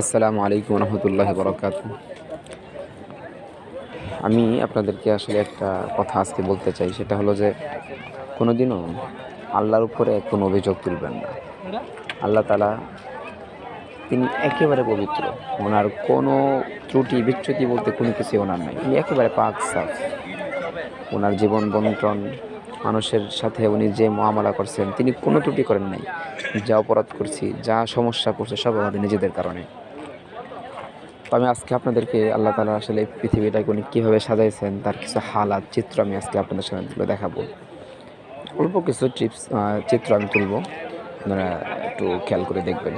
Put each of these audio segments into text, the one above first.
আসসালামু আলাইকুম রহমতুল্লাহ বরকাত আমি আপনাদেরকে আসলে একটা কথা আজকে বলতে চাই, সেটা হলো যে কোনোদিনও আল্লাহর উপরে কোনো অভিযোগ তুলবেন না। আল্লাহ তালা তিনি একেবারে পবিত্র। ওনার কোনো ত্রুটি, বিচ্যুতি বলতে কোনো কিছু ওনার নাই। উনি একেবারে পাক সাফ। ওনার জীবন বন্টন, মানুষের সাথে উনি যে মহামালা করছেন, তিনি কোনো ত্রুটি করেন নাই। যা অপরাধ করছি, যা সমস্যা করছে, সব আমাদের নিজেদের কারণে। তো আমি আজকে আপনাদেরকে আল্লাহ তালা আসলে এই পৃথিবীটাকে উনি কীভাবে সাজাইছেন তার কিছু হালাত চিত্র আমি আজকে আপনাদের সামনে তুলে দেখাবো অল্প কিছু টিপস চিত্র আমি তুলবো আপনারা একটু খেয়াল করে দেখবেন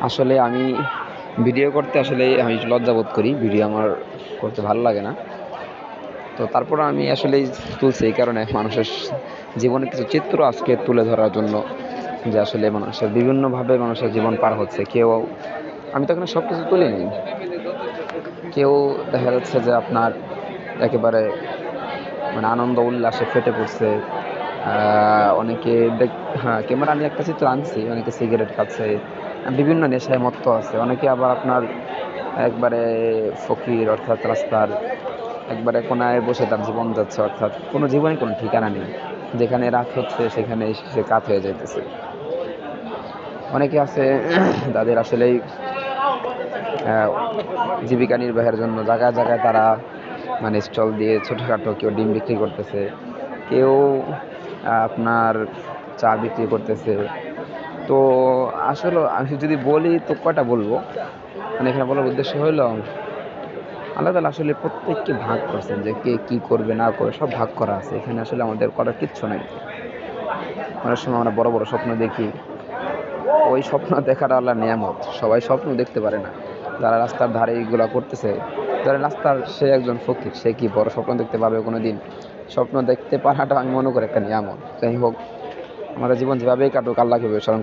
আসলে আমি ভিডিও করতে আসলে আমি লজ্জা বোধ করি, ভিডিও আমার করতে ভালো লাগে না। তো তারপর আমি আসলে তুলছি এই কারণে মানুষের জীবনের কিছু চিত্র আজকে তুলে ধরার জন্য যে আসলে মানুষের বিভিন্নভাবে মানুষের জীবন পার হচ্ছে। কেউ, আমি তো এখানে সব কিছু তুলিনি কেউ দেখা যাচ্ছে যে আপনার একেবারে মানে আনন্দ, উল্লাসে ফেটে পড়ছে। অনেকে হ্যাঁ ক্যামেরা আমি একটা চিত্র আনছি, অনেকে সিগারেট খাচ্ছে, বিভিন্ন নেশায় মত্ত আছে। অনেকে আবার আপনার একবারে ফকির, অর্থাৎ রাস্তার একবারে কোনায় বসে তার জীবন যাচ্ছে, অর্থাৎ কোনো জীবনে কোনো ঠিকানা নেই। যেখানে রাত হচ্ছে, সেখানে সে কাত হয়ে যাইতেছে। অনেকে আছে তাদের আসলেই জীবিকা নির্বাহের জন্য জায়গায় জায়গায় তারা মানে স্টল দিয়ে ছোটোখাটো কেউ ডিম বিক্রি করতেছে। কেউ আপনার চা বিক্রি করতেছে। তো আসলে আমি যদি বলি তো কয়টা বলব? মানে এখানে বলার উদ্দেশ্য হলো আল্লাহ তালা আসলে প্রত্যেককে ভাগ করছেন যে কে কী করবে, না করবে, সব ভাগ করা আছে। এখানে আসলে আমাদের করার কিচ্ছু নেই। অনেক সময় আমরা বড় বড় স্বপ্ন দেখি। ওই স্বপ্ন দেখাটা আল্লাহ নিয়ামত। সবাই স্বপ্ন দেখতে পারে না। যারা রাস্তার ধারে এইগুলা করতেছে যারা রাস্তার সে একজন ফকির, সে কি বড় স্বপ্ন দেখতে পাবে কোনো দিন স্বপ্ন দেখতে পারাটা আমি মনে করি একটা নিয়ামত। যাই হোক আমাদের জীবন যেভাবেই কাটুক, আল্লাহকে স্মরণ